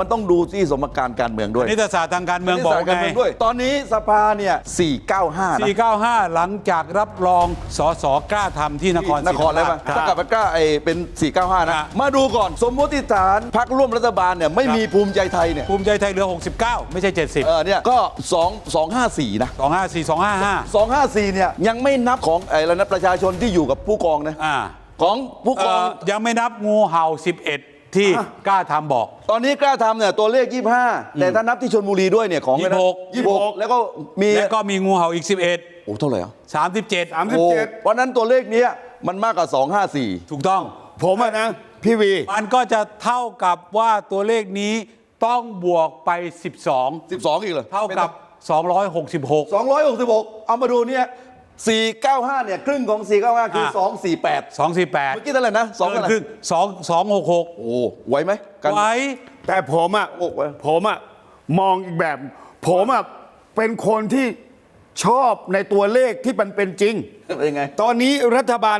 มันต้องดูที่สมการการเมืองด้วยนิตศาสตร์ทางการเมืองบอกนิติศาสตร์การไงเมืองด้วย ตอนนี้สภาเนี่ย 495นะ495 หลังจากรับรองสสกล้าทำที่นครศนรีครแล้วป่ะคถ้าบกลับไปกล้าไอเป็น 495นะอะมาดูก่อนสมมติฐานพักร่วมรัฐบาลเนี่ยไม่มีภูมิใจไทยเนี่ยภูมิใจไทยเหลือ 69 ไม่ใช่ 70 เออเนี่ยก็ 2 254 นะ 254 255 254 เนี่ยยังไม่นับของไอ้แล้วนะประชาชนที่อยู่กับผู้กองนะอ่าของผู้กเอ่องอยังไม่นับงูเห่า 11 ที่กล้าทำบอก ตอนนี้กล้าทำเนี่ยตัวเลข 25 แต่ถ้านับที่ชนบุรีด้วยเนี่ยของ26 26แล้วก็มีและก็มีงูเห่าอีกโอ้เท่าไหร่อะ11 37โอ้เพราะฉะนั้นตัวเลขเนี้ยมันมากกว่า 254 ถูกต้อง ผมอะนะพี่วีมันก็จะเท่ากับว่าตัวเลขนี้ต้องบวกไป 12 12 อีกเหรอเท่ากับ 266 266 เอามาดูเนี่ย 495 เนี่ย ครึ่งของ 495 คืออะ248 248เมื่อกี้เท่าไหร่นะ2เกิเท่านไหร่ครึ่ง2 266 โอ้ไหวไหมกันไว้แต่ผมอะโอ้โหผมอะมองอีกแบบ ผมอะเป็นคนที่ชอบในตัวเลขที่มันเป็นจริงเป็นยังไง ตอนนี้รัฐบาล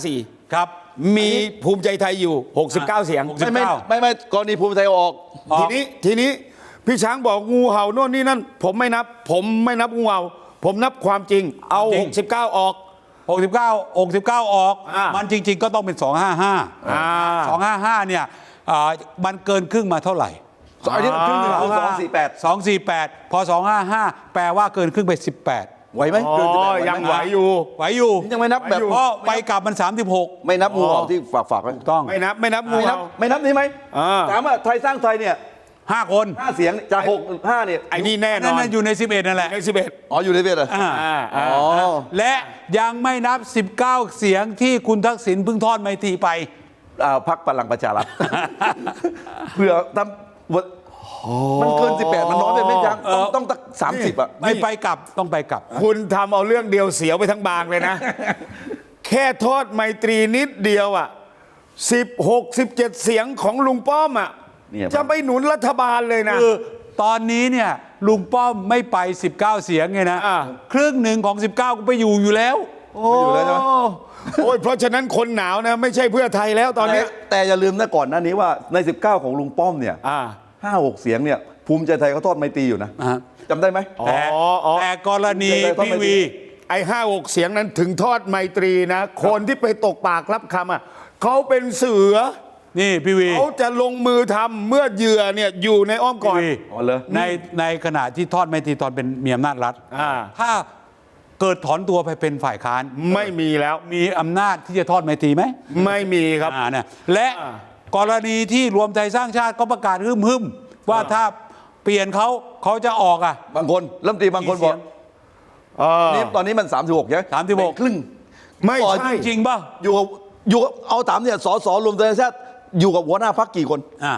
254 ครับ มีภูมิใจไทยอยู่ 69 เสียงสิไม่บไม่เก้าไม่ไม่กรณีภูมิใจไทยออกออก ทีนี้ทีนี้พี่ช้างบอกงูเห่าโน่นนี่นั่น ผมไม่นับ ผมไม่นับงูเห่า ผมนับความจริงเอา69 ออก 69 69 ออก อ่ามัมันจริง ๆ ก็ต้องเป็น 255 อ่า 255 เนี่ยอ่ามันเกินครึ่งมาเท่าไหร่อันนี้ครึ่งหนึ่งคือ248 248 พอ 255 แปลว่าเกินครึ่งไป 18 248ไหวไหมอ๋เกิน18อไหมยังไหวอยู่ ไหวอยู่ยังไม่นับแบบเพราะไปกลับมัน 36 ไม่นับงูเห่าที่ฝากฝากไว้ต้อง ไม่นับ ไม่นับงูไม่นับเห่าไม่นับนี่ไหมอ่า ถามว่าไทยสร้างไทยเนี่ย 5คนห้าเสียงจากหกห้าเนี่ยไอ้นี่แน่นนั่อนนนะอยู่ใน 11 นั่นแหละ ใน11อ๋ออยู่ในเวียดเหรออ่าอ่าอ่า อ๋อและยังไม่นับ 19 เสียงที่คุณทักษิณเพิ่งทอดไมตรีไป อ่าพักพลังประชารัฐเพื่อทำวันมันเกิน 18 มันน้อยไปไหมยังต้องต้องตั้งสามสิบอะ ไม่ไปกลับต้องไปกลับ คุณทำเอาเรื่องเดียวเสียวไปทั้งบางเลยนะ แค่ทอดไมตรีนิดเดียวอะ16 17 เสียงของลุงป้อมอะ เนี่ยจะไปหนุนรัฐบาลเลยนะ คือตอนนี้เนี่ยลุงป้อมไม่ไป 19 เสียงไงนะ อ่า ครึ่งหนึ่งของ 19ก็ไปอยู่อยู่แล้วไม่อยู่แล้วใช่ไหม โอ้ยเพราะฉะนั้นคนหนาวนะไม่ใช่เพื่อไทยแล้วตอนแต่เนี้ยแต่อย่าลืมนะก่อนหน้านี้ว่าใน 19 ของลุงป้อมเนี่ยอ่า ห้าหกเสียงเนี่ยภูมิใจไทยเขาทอดไมตรีอยู่นะอ่า จำได้ไหม อ๋อแต่อ๋อ แต่กรณีเดี๋ยวต้องพี่ไปวี ไอ้ห้าหกเสียงนั้นถึงทอดไมตรีนะ คนที่ไปตกปากรับคำอะเขาเป็นเสือ นี่พี่วีเขาจะลงมือทำเมื่อเหยื่อเนี่ยอยู่ในอ้อมกพี่อด วีอ๋อเหรอ ในในขณะที่ทอดไมตรีตอนเป็นมีอำนาจรัฐอ่า ถ้าเกิดถอนตัวไปเป็นฝ่ายค้าน ไม่มีแล้วมีอำนาจที่จะทอดไมตรีไหมไม่มีครับ อ่าเนี่ยและอ่ากรณีที่รวมไทยสร้างชาติก็ประกาศฮึมฮึมๆ ว่าถ้าเปลี่ยนเขาเขาจะออกอะ บางคนรัฐมนตรีบางคนบอกเออ นี่ตอนนี้มัน 36ใช่ไหม36 เป็นครึ่งไม่ก่อนใช่จริงป่ะ อยู่กับอยู่กับเอาถามเนี่ยสสรวมไทยสร้างชาติ อยู่กับหัวหน้าพักกี่คน อ่า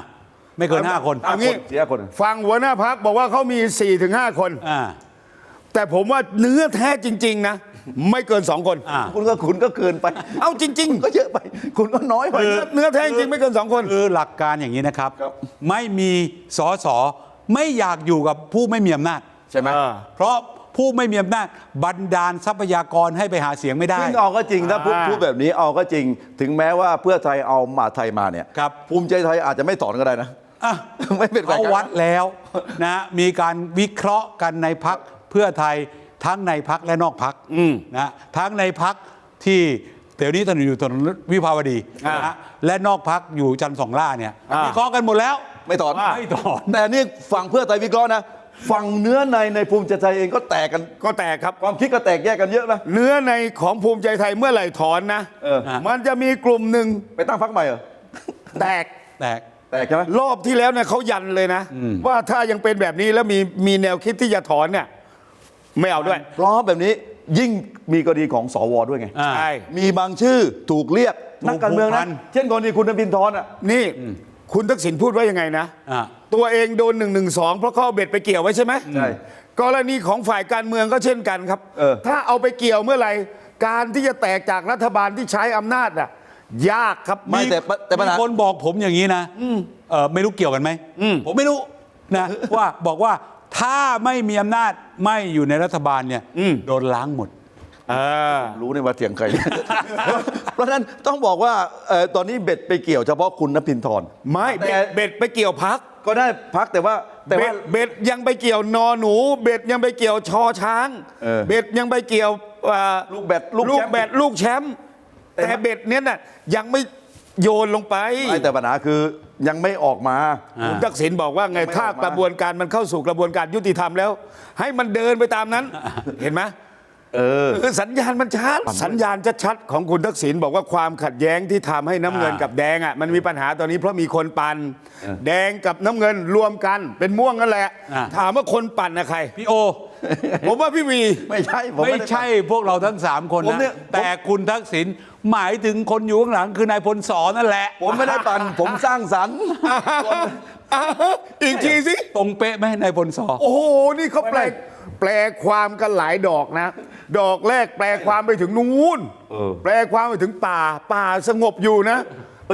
ไม่เกินห้าคนเอางี้เสียคนฟังหัวหน้าพักบอกว่าเขามี4ี่ถึงห้าคน อ่า แต่ผมว่าเนื้อแท้จริง ๆ นะ ไม่เกินสองคน อ่าคุณก็คุณก็เกินไป เอาจริงก็เยอะไป คุณก็น้อยไปๆเนื้อแท้จริงๆไม่เกินสองคน คือหลักการอย่างนี้นะครับ ครับ ไม่มีสอสอไม่อยากอยู่กับผู้ไม่มีอำนาจ ใช่ไหมอ่าเพราะ ผู้ไม่มีอำนาจบันดาลทรัพยากรให้ไปหาเสียงไม่ได้ ซึ่งเอาก็จริงถ้าพูดอ่า พูดแบบนี้เอาก็จริง ถึงแม้ว่าเพื่อไทยเอามาไทยมาเนี่ยครับ ภูมิใจไทยอาจจะไม่ถอนก็ได้นะ อะ ไม่เป็นฝ่ายเขาค้านวัดแล้วนะ มีการวิเคราะห์กันในพักเพื่อไทยทั้งในพักและนอกพักนะทั้งในพักที่เดี๋ยวนี้ถนนอยู่ถนนวิภาวดีอ่านะฮะและนอกพักอยู่จันทร์สองล่าเนี่ยอ่า วิเคราะห์กันหมดแล้ว ไม่ถอน ไม่ถอน แต่นี่ฝั่งเพื่อไทยวิเคราะห์นะ ฝั่งเนื้อในในภูมิใจไทยเองก็แตกกัน ก็แตกครับ ความคิดก็แตกแยกกันเยอะนะ เนื้อในของภูมิใจไทยเมื่อไหร่ถอนนะเออ มันจะมีกลุ่มหนึ่งไปตั้งพักใหม่เหรอ แตก แตก แตกใช่ไหมรอบที่แล้วเนี่ยเขายันเลยนะ ว่าถ้ายังเป็นแบบนี้แล้วมีมีแนวคิดที่จะถอนเนี่ยไม่เอาด้วย เพราะแบบนี้ยิ่งมีกรณีของสวด้วยไง อ่า ใช่ มีบางชื่อถูกเรียกถูกนักการเมืองผูกพันะนเช่นกรณีคุณนภินทร์อะ นี่ คุณทักษิณพูดว่ายังไงนะ อ่า ตัวเองโดนหนึ่งหนึ่งสองเพราะเขาเอาเบ็ดไปเกี่ยวไว้ใช่ไหมใช่กรณีของฝ่ายการเมืองก็เช่นกันครับ เออ ถ้าเอาไปเกี่ยวเมื่อไหร่ การที่จะแตกจากรัฐบาลที่ใช้อำนาจอะยากครับ ไม่แต่แต่ปัญหามีคนบอกผมอย่างนี้นะเออไม่รู้เกี่ยวกันไหมอืมผมไม่รู้นะ ว่าบอกว่าถ้าไม่มีอำนาจไม่อยู่ในรัฐบาลเนี่ยโดนล้างหมดเออ รู้ในว่าเถียงใคร เพราะฉะนั้นต้องบอกว่าเอ่อตอนนี้เบ็ดไปเกี่ยวเฉพาะคุณนภินทร์ไม่แต่เบ็ดเบ็ดไปเกี่ยวพักก็ได้พักแต่ว่าแต่เบ็ว่า ดเบ็ดยังไปเกี่ยวนอหนู เบ็ดยังไปเกี่ยวชอช้าง เออเบ็ดยังไปเกี่ยวอ่าลูกแบดลูกลูกแชมป์แบดลูกแชมป์แต่ แต่เบ็ดเนี้ยน่ะยังไม่โยนลงไปไม่แต่ปัญหาคือยังไม่ออกมาอ่าคุณทักษิณบอกว่าไงยังไม่ถ้าออกมากระบวนการมันเข้าสู่กระบวนการยุติธรรมแล้ว ให้มันเดินไปตามนั้น เห็นไหม เออ คือสัญญาณมันชัด สัญญาณชัดๆของคุณทักษิณบอกว่าความขัดแย้งที่ทำให้น้ำเงินอ่ากักับแดงอะมันมีปัญหาตอนนี้เพราะมีคนปั่นแดงกับน้ำเงินรวมกันเป็นม่วงนั่นแหละ อ่า ถามว่าคนปั่นนะใคร พี่โอ ผมว่าพี่วี ไม่ใช่ผมไม่ด้ ใช่พวกเราทั้งสามคนผมเนี่นะยแต่คุณทักษิณหมายถึงคนอยู่ข้างหลังคือนายพลสอนนั่นแหละผมไม่ได้ปั่น ผมสร้างสรรค์อ่าอีกทีสิ ตรงเป๊ะไหมนายพลสอโอ้โห นี่เขาแปลแปลความกันหลายดอกนะ ดอกแรกแปลความไปถึงนู้นเออ แปลความไปถึงป่า ป่าสงบอยู่นะ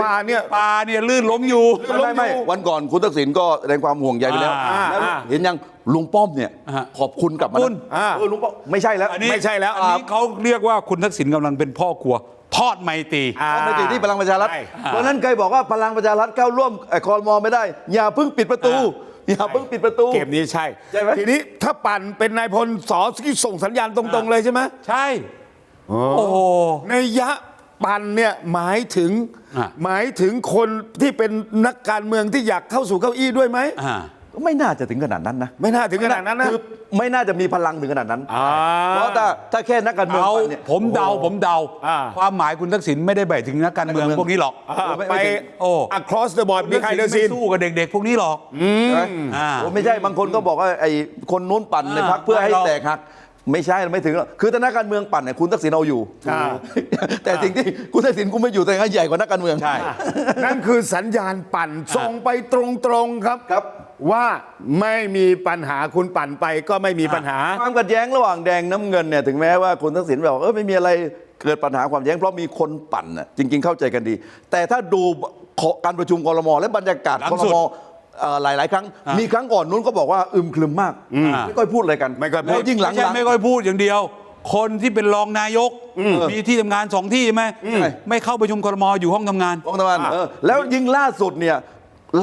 ป่าเนี่ย ปลาเนี่ยลื่นล้มอยู่ ไม่ไม่ไม่วันก่อนคุณทักษิณก็แสดงความห่วงใยไปแล้วอ่าแล้วอ่าเห็นยังลุงป้อมเนี่ย อ่า ขอบคุณกลับมาขอบคุณนะอ่า เออลุงป้อมไม่ใช่แล้วอันนี้ไม่ใช่แล้ว อันนี้เขาเรียกว่าคุณทักษิณกำลังเป็นพ่อครัว ทอดไมตรี อ่า ไม่ติดที่พลังประชารัฐใช่ เพราะฉะนั้นเคยบอกว่าพลังประชารัฐเข้าร่วมไอ้คอรมอไม่ได้ อย่าเพิ่งปิดประตู อ ย่าเพิ่งปิดประตู เกมนี้ใช่ใช่ไหม ทีนี้ถ้าปั่นเป็นนายพลสอที่ส่งสัญญาณตรงๆเลยใช่ไหมใช่ โอ้โห ในยยะปั่นเนี่ยหมายถึงอะหมายถึงคนที่เป็นนักการเมืองที่อยากเข้าสู่เก้าอี้ด้วยไหมอ่า ไม่น่าจะถึงขนาดนั้นนะไม่น่าถึงขนาดนั้นนะ คือไม่น่าจะมีพลังถึงขนาดนั้น อ่า เพราะถ้าถ้าแค่นักการเมืองเอาปั่นเนี่ยผมเดาผมเดา อ่า ความหมายคุณทักษิณไม่ได้หมายถึงนักการเมืองนักการเมืองพวกนี้หรอกอ่าไม่ไปไม่ถึงโอ้ across the board มีใครเดินซิน ไม่สู้กับเด็กๆ พวกนี้หรอก ใช่ไหมอ่าโอ้ไม่ใช่บางคนก็บอกว่าไอ้คนนู้นปั่นในอ่าพักเพื่อให้ไม่หรอก แตกหัก ไม่ใช่ไม่ถึงหรอกคือถ้านักการเมืองปั่นเนี่ยคุณทักษิณเอาอยู่ อ่า แต่สิ่งที่คุณทักษิณกูไม่อยู่แต่ใหญ่กว่านักการเมืองใช่นั่นคือสัญญาณปั่นส่งไปตรงๆครับ ครับ ว่าไม่มีปัญหาคุณปั่นไปก็ไม่มีปัญหา ความขัดแย้งระหว่างแดงน้ำเงินเนี่ยถึงแม้ว่าคุณทักษิณบอกเออไม่มีอะไรเกิดปัญหาความแย้งเพราะมีคนปั่นน่ะจริง ๆ เข้าใจกันดี แต่ถ้าดูการประชุมกรมและบรรยากาศหลังกสุรดมเอ่อหลายๆครั้งอ่ามีมีครั้งก่อนนู้นก็บอกว่าอึมครึมมากไม่ค่อยพูดอะไรกันไม่ค่อยพูดแล้วยิ่งหลังไม่ใช่ๆไม่ค่อยพูดอย่างเดียว คนที่เป็นรองนายกมีที่ทำงานสองที่ใช่ไหมอืมไม่เข้าประชุมครมอยู่ห้องทำงานองตะวันเออแล้วยิ่งล่าสุดเนี่ย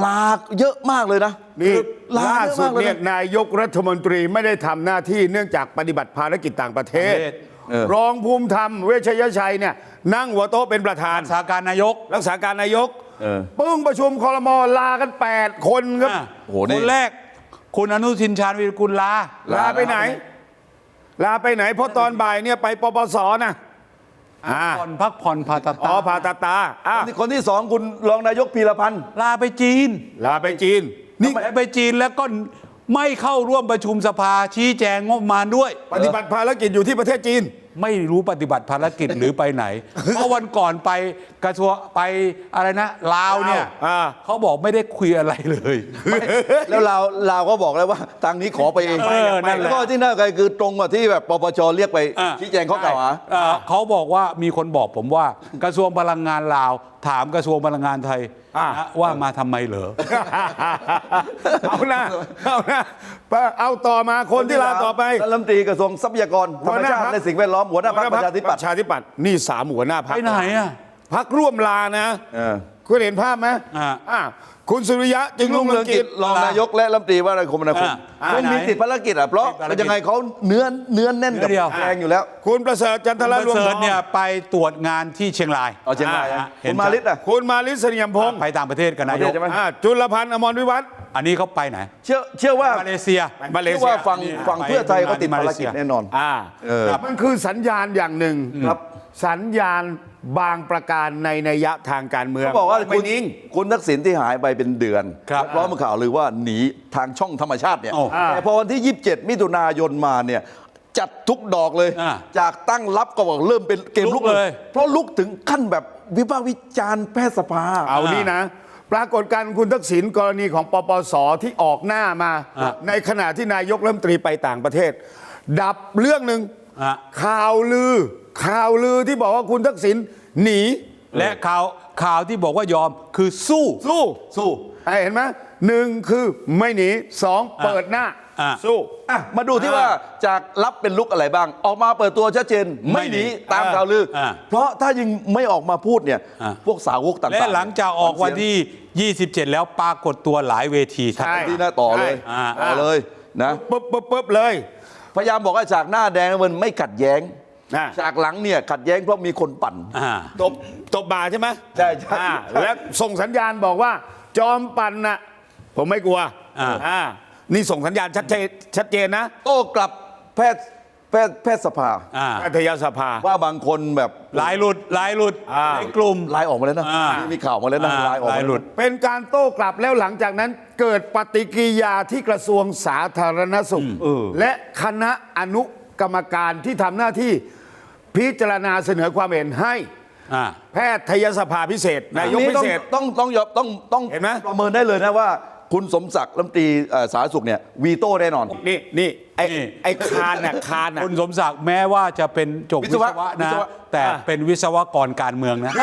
ลาเยอะมากเลยนะนี่คือล่าเยอะสุดมกลเนี่ยนะ นายกรัฐมนตรีไม่ได้ทำหน้าที่เนื่องจากปฏิบัติภารกิจต่างประเทศ ประเทศเออ รองภูมิธรรมเวชยชัยเนี่ยนั่งหัวโต๊ะเป็นประธาน สาการนายก รักษาการนายกเออปึ้งประชุมคอรมอลากัน 8 คนครับ อะโอ้โหนี่ คนแรก คุณอนุทินชาญวีรกุลลา ลาไปไหน ลาไปไหนเพราะตอนบ่ายเนี่ยไปปปสนะ อ่าผ่อนพักผ่อนผ่าตัดอ๋ตาอผ่าตาตาอะคนที่คนที่สองคุณรองนายกพีรพันธ์ลาไปจีน ลาไปจีน นี่ไปจีนแล้วก็ไม่เข้าร่วมประชุมสภาชี้แจงงบประมาณด้วย ปฏิบัติภารกิจอยู่ที่ประเทศจีน ไม่รู้ปฏิบัติภารกิจหรือไปไหน เพราะวันก่อนไปกระทรวงไปอะไรนะลาวเนี่ยอ่า เขาบอกไม่ได้คุยอะไรเลย แล้วเราเราก็บอกแล้วว่าทางนี้ขอไปเองเออนั่นแหละ แล้วก็ที่น่าใจคือตรงกับที่แบบปปชเรียกไปอะชี้แจงข้อกล่าวหาเอ่อเขาบอกว่ามีคนบอกผมว่ากระทรวงพลังงานลาวถามกระทรวงพลังงานไทยอ่านะว่ามาทำไมเหรอ เอานะเอานะเอาต่อมาคนที่ลาต่อไปท่านรัฐมนตรีกระทรวงทรัพยากรธรรมชาติและสิ่งแวดล้อมหัวหน้าพรรคประชาธิปัตปย์ ระชาธิปัตย์นี่สามหัวหน้าพักไปไหนอะ พักร่วมลานะ เออ คุณเห็นภาพไหมอ่า อ่าคุณสุริยะจึงลุรุ่งงเรืเรือองงกิกิจจรองนายกและรัฐมนตรีว่าการคมนาคมอ่าไม่มีไหนติดภารกิจอะเพราะติดภารกิจยังไงเขาเนื้อเนื้อแน่นกับเนื้อเดียว แรงอยู่แล้วคุณประเสริฐจันทคุณรปรวระงเสริทฐองเนี่ยไปตรวจงานที่เชียงราย เอาเชียงรายอ่าอะเห็นคุณมาลิศอะ คุณมาลิศเสนียมพงศ์ไปต่างประเทศกับนายประเทกศใช่ไหม อ่าจุลพันธ์อมรวิวัฒน์ อันนี้เขาไปไหน เชื่อเชื่อว่ามาเลเซียมาเลเชื่อเซียว่าฝั่งนี่ฝั่งไปเพื่อไทยเขาติดมาภาเลรเซีกิจยแน่นอนอ่าเออมันคือสัญญาณอย่างหนึ่งครับสัญญาณบางประการในนัยยะทางการเมืองเขาบอกว่าไม่คุณนิ่งคุณทักษิณที่หายไปเป็นเดือนครับเพราะมีข่าวลือว่าหนีทางช่องธรรมชาติเนี่ยโอ้แต่พอวันที่ 27 มิถุนายนมาเนี่ยจัดทุกดอกเลยอ่าจากตั้งรับก็บอกเริ่มเป็นเกมลุลุกกเลเลยยเพราะลุกถึงขั้นแบบวิพากษ์วิจารณ์แพทยสภา เอานี่นะ ปรากฏการณ์คุณทักษิณกรณีของปปสที่ออกหน้ามา อะ ในขณะที่นายกรัฐมนตรีไปต่างประเทศ ดับเรื่องหนึ่งอะข่าวลือ ข่าวลือที่บอกว่าคุณทักษิณหนี และข่าวข่าวที่บอกว่ายอมคือสู้สู้ สู้ไอ้เห็นไหมหนึ่งคือไม่หนีสองเปิดหน้า อะสู้อะมาดูที่ว่าจากรับเป็นลุกอะไรบ้าง ออกมาเปิดตัวชัดเจนไม่ไม่หนีหนีตามข่าวลืออาเพราะถ้ายังไม่ออกมาพูดเนี่ยอ่า พวกสาวกต่างๆและหลังจากออกวันเสียที่ 27 แล้วปรากฏตัวหลายเวทีครับ ใช่งที่หน้าต่อเลยอ่าต่อเลยนะ ปุ๊บปุ๊บปุ๊บเลย พยายามบอกว่าจากหน้าแดงมันไม่ขัดแย้งอ่าจากหลังเนี่ยขัดแย้งเพราะมีคนปั่น อ่า ตบตบบ่าใช่ไหมใช่ใช่ อ่าและส่งสัญญาณบอกว่า จอมปั่นน่ะผมไม่กลัวอ่า อ่า นี่ส่งสัญญาณชัดเจนชัดเจนนะโต้กลับแพทย์แพทย์แพทย์สภา อ่าแพทยสภา ว่าบางคนแบบลายหลุดลายหลุดอ่า ในกลุ่มลายออกมาแล้วนะอ่ามีข่าวมาแล้วนะอ่าลายออกมาลายหลุด เป็นการโต้กลับแล้วหลังจากนั้นเกิดปฏิกิริยาที่กระทรวงสาธารณสุข และคณะอนุกรรมการที่ทำหน้าที่พิจารณาเสนอความเห็นให้ อ่า แพทยสภาพิเศษนายกอัพิเศษ ต้องต้องต้องยอมต้องต้องเห็นไหมประเมินได้เลยนะว่า คุณสมศักดิ์รัฐมนตรีเอ่อสาธารณสุขเนี่ยวีโต้แน่นอน นี่นี่ไอ้นี่ ไอ้คานน่ะคานน่ะ คุณสมศักดิ์แม้ว่าจะเป็นจบวิวิศศวะวะวินะ ศวะ แต่อ่าเป็นวิศวกรการเมืองนะ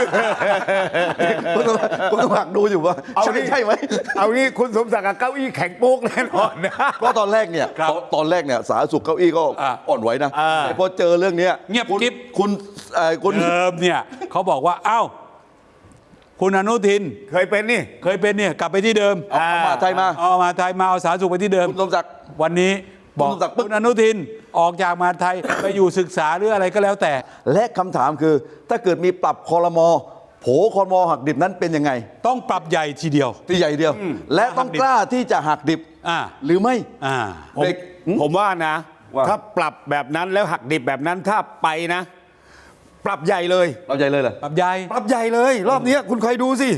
คุณสมศักดิ์คุณสมศักดิ์ดูอยู่ว่าเอาใช่นี่ใช่ไหม เอานี่คุณสมศักดิ์กับเก้าอี้แข็งโป๊กแน่นอนนะเพราะตอนแรกเนี่ยครับตอนตอนแรกเนี่ยสาธารณสุขเก้าอี้ก็อ่าอ่อนไหวนะอ่าแต่พอเจอเรื่องเนี้ยเงียบคุณกิ๊บ คุณเอ่อคุณ เดิมเนี่ยเขาบอกว่าอ้าว คุณอนุทินเคยเป็นนี่ เคยเป็นเนี่ยกลับไปที่เดิมเอาเอามาไทยมา เอามาไทยมาเอาสาธารณสุขไปที่เดิม คุณสมศักดิ์ วันนี้บอกคุณสมศักดิ์ปึ๊ก คุณอนุทินออกจากมหาดไทย ไปอยู่ศึกษาหรืออะไรก็แล้วแต่ และคำถามคือ ถ้าเกิดมีปรับคอรมอโผคอรมอหักดิบนั้นเป็นยังไง ต้องปรับใหญ่ทีเดียว ที่ใหญ่เดียว และต้องกล้าที่จะหักดิบอ่า หรือไม่ อ่า ผมเด็กผมว่านะ ว่า ถ้าปรับแบบนั้นแล้วหักดิบแบบนั้นถ้าไปนะ ปรับใหญ่เลยเราใจเลยเหรอปรับใหญ่ปรับใหญ่เลย รอบเนี้ยคุณคอยดูสิ